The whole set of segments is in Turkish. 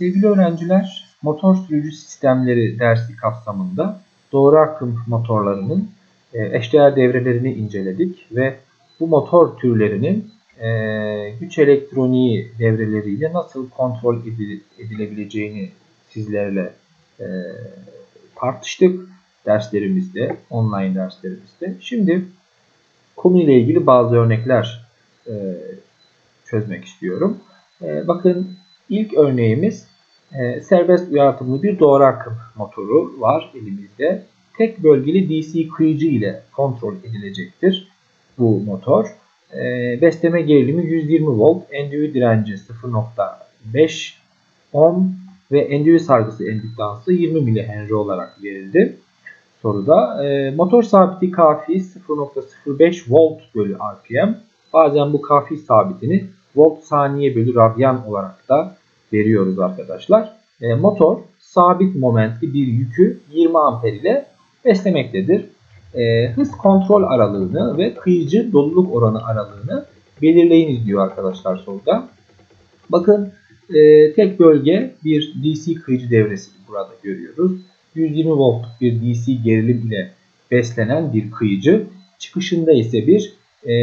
Sevgili öğrenciler, motor sürücü sistemleri dersi kapsamında doğru akım motorlarının e, eşdeğer devrelerini inceledik ve bu motor türlerinin e, güç elektroniği devreleriyle nasıl kontrol edilebileceğini sizlerle e, tartıştık derslerimizde, online derslerimizde. Şimdi konuyla ilgili bazı örnekler çözmek istiyorum. Bakın ilk örneğimiz e, serbest uyartımlı bir doğru akım motoru var elimizde. Tek bölgeli DC kıyıcı ile kontrol edilecektir bu motor. E, besleme gerilimi 120 volt, endüvi direnci 0.5 ohm ve endüvi sargısı endüktansı 20 mH olarak verildi soruda. E, motor sabiti kafi 0.05 volt bölü RPM. Bazen bu kafi sabitini volt saniye bölü radyan olarak da veriyoruz arkadaşlar. E, motor sabit momentli bir yükü 20 amper ile beslemektedir. E, hız kontrol aralığını ve kıyıcı doluluk oranı aralığını belirleyiniz diyor arkadaşlar soruda. Bakın e, tek bölge bir DC kıyıcı devresi burada görüyoruz. 120 voltluk bir DC gerilim ile beslenen bir kıyıcı. Çıkışında ise bir e,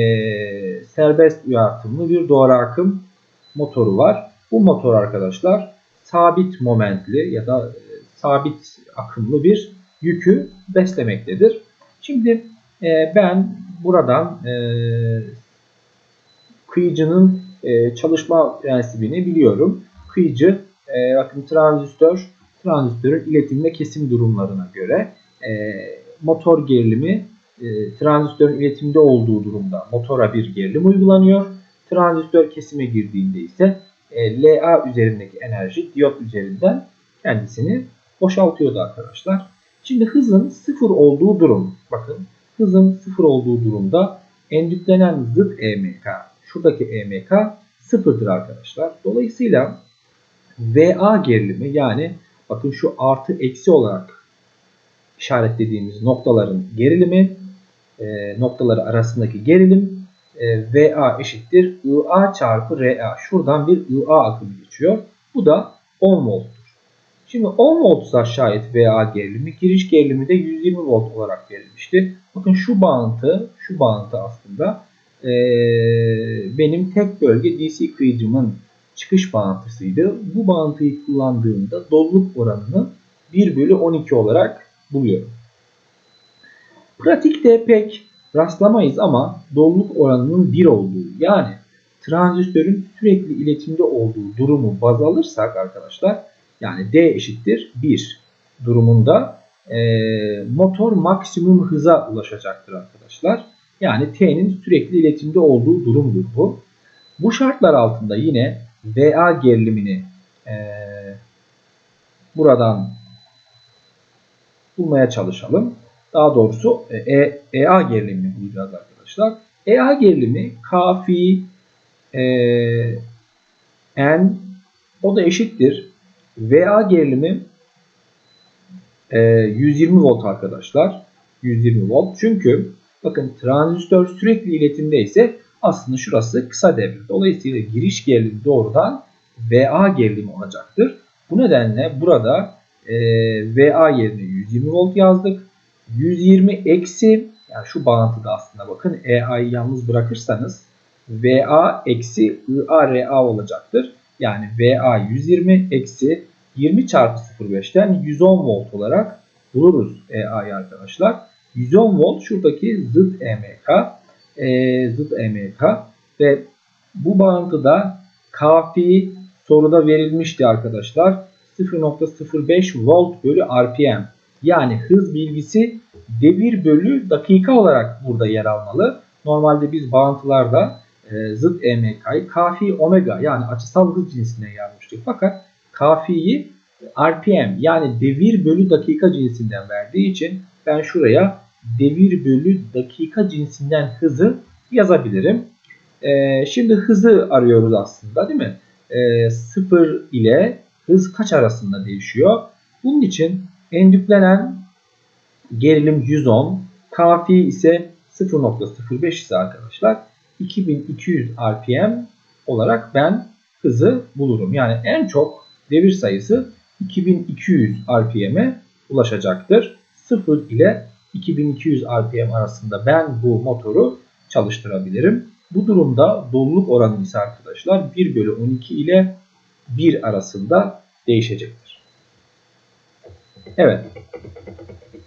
serbest uyartımlı bir doğru akım motoru var. Bu motor arkadaşlar sabit momentli ya da e, sabit akımlı bir yükü beslemektedir. Şimdi e, ben buradan e, kıyıcının e, çalışma prensibini biliyorum. Kıyıcı e, bakın transistör transistörün iletim ve kesim durumlarına göre e, motor gerilimi e, transistörün iletimde olduğu durumda motora bir gerilim uygulanıyor. Transistör kesime girdiğinde ise e, LA üzerindeki enerji diyot üzerinden kendisini boşaltıyordu arkadaşlar. Şimdi hızın sıfır olduğu durum, bakın hızın sıfır olduğu durumda endüklenen zıt EMK, şuradaki EMK sıfırdır arkadaşlar. Dolayısıyla VA gerilimi yani bakın şu artı eksi olarak işaretlediğimiz noktaların gerilimi, e, noktaları arasındaki gerilim e, VA eşittir IA çarpı RA. Şuradan bir IA akımı geçiyor. Bu da 10 volttur. Şimdi 10 voltsa şayet VA gerilimi, giriş gerilimi de 120 volt olarak verilmişti. Bakın şu bağıntı, şu bağıntı aslında e, benim tek bölge DC kıyıcımın çıkış bağıntısıydı. Bu bağıntıyı kullandığımda doluluk oranını 1 bölü 12 olarak buluyorum. Pratikte pek rastlamayız ama doluluk oranının 1 olduğu yani transistörün sürekli iletimde olduğu durumu baz alırsak arkadaşlar yani D eşittir 1 durumunda e, motor maksimum hıza ulaşacaktır arkadaşlar. Yani T'nin sürekli iletimde olduğu durumdur bu. Bu şartlar altında yine VA gerilimini e, buradan bulmaya çalışalım. Daha doğrusu e, EA gerilimini bulacağız arkadaşlar. EA gerilimi kafi e, N o da eşittir. VA gerilimi e, 120 volt arkadaşlar. 120 volt. Çünkü bakın transistör sürekli iletimde ise aslında şurası kısa devre. Dolayısıyla giriş gerilimi doğrudan VA gerilimi olacaktır. Bu nedenle burada e, VA yerine 120 volt yazdık. 120 eksi yani şu bağıntıda aslında bakın EA'yı yalnız bırakırsanız VA eksi IARA olacaktır. Yani VA 120 eksi 20 çarpı 0,5'ten 110 volt olarak buluruz EA'yı arkadaşlar. 110 volt şuradaki zıt EMK. E, zıt EMK ve bu bağıntıda kafi soruda verilmişti arkadaşlar. 0.05 volt bölü RPM. Yani hız bilgisi devir bölü dakika olarak burada yer almalı. Normalde biz bağıntılarda e, zıt EMK'yı kafi omega yani açısal hız cinsine yazmıştık. Fakat kafiyi RPM yani devir bölü dakika cinsinden verdiği için ben şuraya devir bölü dakika cinsinden hızı yazabilirim. E, şimdi hızı arıyoruz aslında değil mi? E, 0 ile hız kaç arasında değişiyor? Bunun için endüklenen gerilim 110, kafi ise 0.05 ise arkadaşlar 2200 RPM olarak ben hızı bulurum. Yani en çok devir sayısı 2200 RPM'e ulaşacaktır. 0 ile 2200 RPM arasında ben bu motoru çalıştırabilirim. Bu durumda doluluk oranı ise arkadaşlar 1 bölü 12 ile 1 arasında değişecektir. Evet.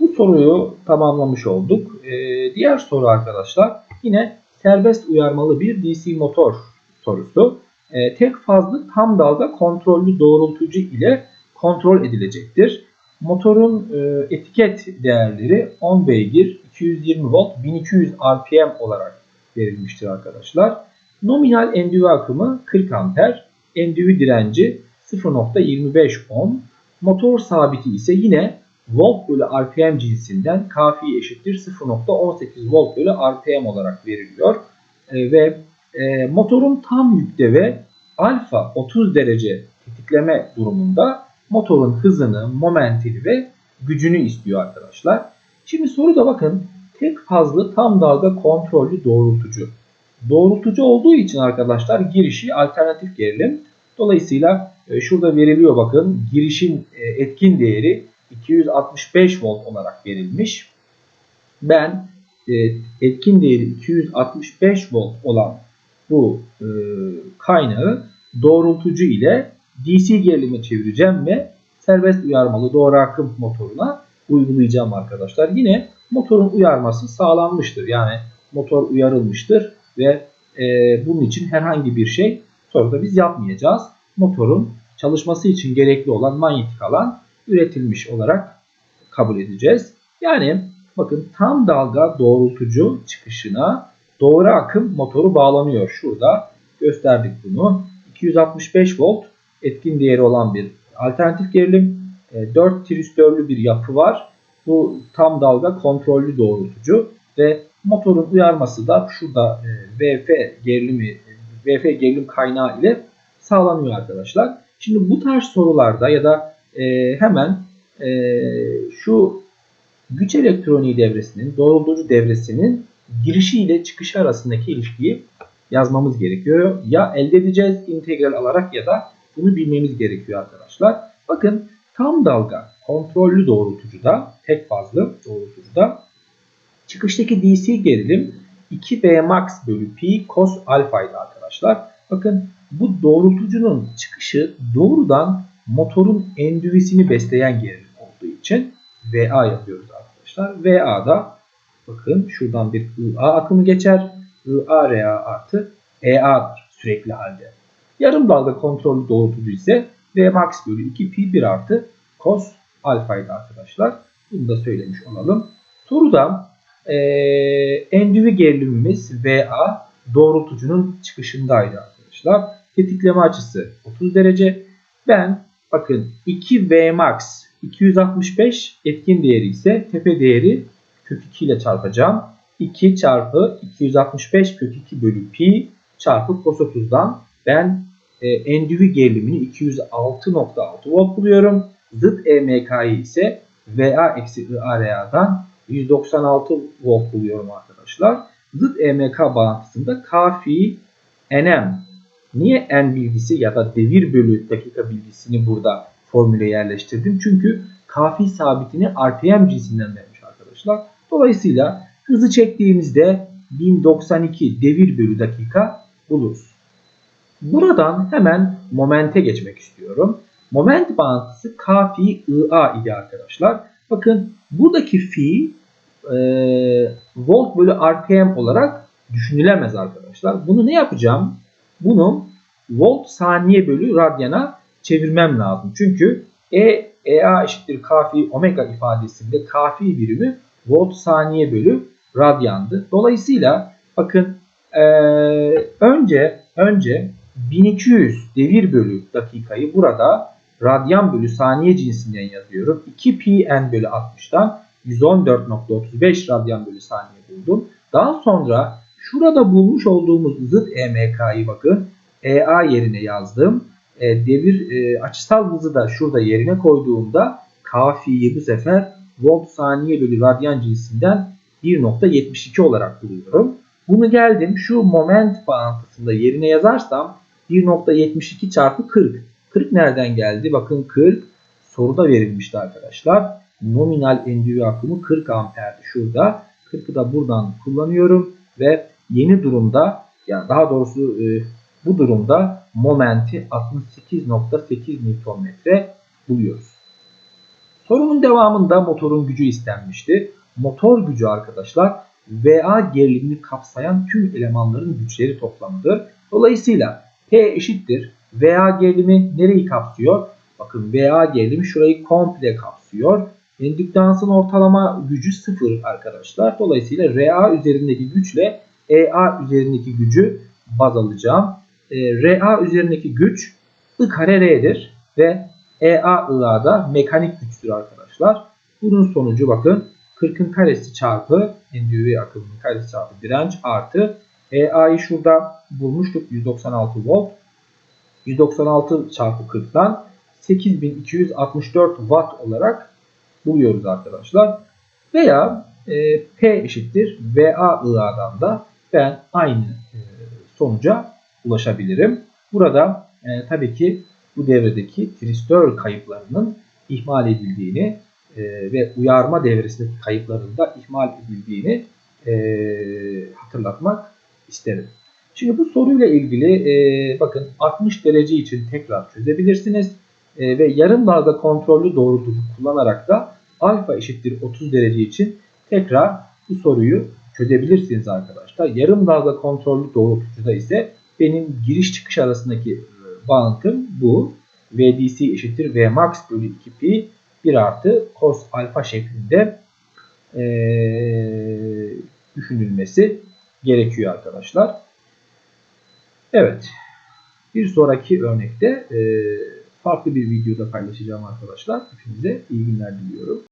Bu soruyu tamamlamış olduk. Ee, diğer soru arkadaşlar yine serbest uyarmalı bir DC motor sorusu. Ee, tek fazlı tam dalga kontrollü doğrultucu ile kontrol edilecektir. Motorun e, etiket değerleri 10 beygir, 220 volt, 1200 RPM olarak verilmiştir arkadaşlar. Nominal endüvi akımı 40 amper, endüvi direnci 0.25 ohm, motor sabiti ise yine volt bölü RPM cinsinden kafi eşittir 0.18 volt bölü RPM olarak veriliyor. E, ve e, motorun tam yükte ve alfa 30 derece tetikleme durumunda motorun hızını, momentini ve gücünü istiyor arkadaşlar. Şimdi soruda bakın tek fazlı tam dalga kontrollü doğrultucu. Doğrultucu olduğu için arkadaşlar girişi alternatif gerilim. Dolayısıyla şurada veriliyor bakın girişin e, etkin değeri 265 volt olarak verilmiş. Ben e, etkin değeri 265 volt olan bu kaynağı doğrultucu ile DC gerilime çevireceğim ve serbest uyarmalı doğru akım motoruna uygulayacağım arkadaşlar. Yine motorun uyarması sağlanmıştır. Yani motor uyarılmıştır ve e, bunun için herhangi bir şey soruda biz yapmayacağız. Motorun çalışması için gerekli olan manyetik alan üretilmiş olarak kabul edeceğiz. Yani bakın tam dalga doğrultucu çıkışına doğru akım motoru bağlanıyor. Şurada gösterdik bunu. 265 volt etkin değeri olan bir alternatif gerilim. 4 e, tristörlü bir yapı var. Bu tam dalga kontrollü doğrultucu ve motorun uyarması da şurada e, VF gerilimi VF gerilim kaynağı ile sağlanıyor arkadaşlar. Şimdi bu tarz sorularda ya da e, hemen şu güç elektroniği devresinin, doğrultucu devresinin girişi ile çıkışı arasındaki ilişkiyi yazmamız gerekiyor. Ya elde edeceğiz integral alarak ya da bunu bilmemiz gerekiyor arkadaşlar. Bakın tam dalga kontrollü doğrultucuda, tek fazlı doğrultucuda çıkıştaki DC gerilim 2V max bölü pi cos alfaydı arkadaşlar. Bakın bu doğrultucunun çıkışı doğrudan motorun endüvisini besleyen gerilim olduğu için VA yapıyoruz arkadaşlar. VA'da bakın şuradan bir IA akımı geçer. IA RA artı EA'dır sürekli halde. Yarım dalga kontrollü doğrultucu ise V max bölü 2 pi 1 artı cos alfaydı arkadaşlar. Bunu da söylemiş olalım. Soruda e, endüvi gerilimimiz VA doğrultucunun çıkışındaydı arkadaşlar. Tetikleme açısı 30 derece. Ben bakın 2 V max 265 etkin değeri ise tepe değeri kök 2 ile çarpacağım. 2 çarpı 265 kök 2 bölü pi çarpı cos 30'dan ben e, endüvi gerilimini 206.6 volt buluyorum. Zıt EMK'yı ise VA eksi IARA'dan 196 volt buluyorum arkadaşlar. Zıt EMK bağıntısında K fi NM. Niye N bilgisi ya da devir bölü dakika bilgisini burada formüle yerleştirdim? Çünkü K fi sabitini RPM cinsinden vermiş arkadaşlar. Dolayısıyla hızı çektiğimizde 1092 devir bölü dakika buluruz. Buradan hemen momente geçmek istiyorum. Moment bağıntısı K fi IA idi arkadaşlar. Bakın buradaki fi e, volt bölü RPM olarak düşünülemez arkadaşlar. Bunu ne yapacağım? Bunu volt saniye bölü radyana çevirmem lazım. Çünkü E, EA eşittir K fi omega ifadesinde K fi birimi volt saniye bölü radyandı. Dolayısıyla bakın e, önce önce 1200 devir bölü dakikayı burada radyan bölü saniye cinsinden yazıyorum. 2 pi n bölü 60'tan 114.35 radyan bölü saniye buldum. Daha sonra şurada bulmuş olduğumuz zıt EMK'yı bakın EA yerine yazdım. E, devir e, açısal hızı da şurada yerine koyduğumda kafiyi bu sefer volt saniye bölü radyan cinsinden 1.72 olarak buluyorum. Bunu geldim şu moment bağıntısında yerine yazarsam 1.72 çarpı 40 40 nereden geldi? Bakın 40 soruda verilmişti arkadaşlar. Nominal endüvi akımı 40 amperdi şurada. 40'ı da buradan kullanıyorum ve yeni durumda yani daha doğrusu e, bu durumda momenti 68.8 Nm buluyoruz. Sorunun devamında motorun gücü istenmişti. Motor gücü arkadaşlar VA gerilimini kapsayan tüm elemanların güçleri toplamıdır. Dolayısıyla P eşittir. VA gerilimi nereyi kapsıyor? Bakın VA gerilimi şurayı komple kapsıyor. Endüktansın ortalama gücü 0 arkadaşlar. Dolayısıyla RA üzerindeki güçle EA üzerindeki gücü baz alacağım. E, RA üzerindeki güç I kare R'dir ve EA IA da mekanik güçtür arkadaşlar. Bunun sonucu bakın 40'ın karesi çarpı endüvi akımının karesi çarpı direnç artı EA'yı şurada bulmuştuk 196 volt. 196 çarpı 40'tan 8264 watt olarak buluyoruz arkadaşlar. Veya e, P eşittir VA IA'dan da ben aynı e, sonuca ulaşabilirim. Burada e, tabii ki bu devredeki tristör kayıplarının ihmal edildiğini e, ve uyarma devresindeki kayıpların da ihmal edildiğini e, hatırlatmak isterim. Şimdi bu soruyla ilgili e, bakın 60 derece için tekrar çözebilirsiniz e, ve yarım dalga kontrollü doğrultucu kullanarak da alfa eşittir 30 derece için tekrar bu soruyu çözebilirsiniz arkadaşlar. Yarım dalga kontrollü doğrultucuda ise benim giriş çıkış arasındaki e, bağıntım bu. VDC eşittir Vmax bölü 2pi 1 artı cos alfa şeklinde e, düşünülmesi gerekiyor arkadaşlar. Evet. Bir sonraki örnekte e, farklı bir videoda paylaşacağım arkadaşlar. Hepinize iyi günler diliyorum.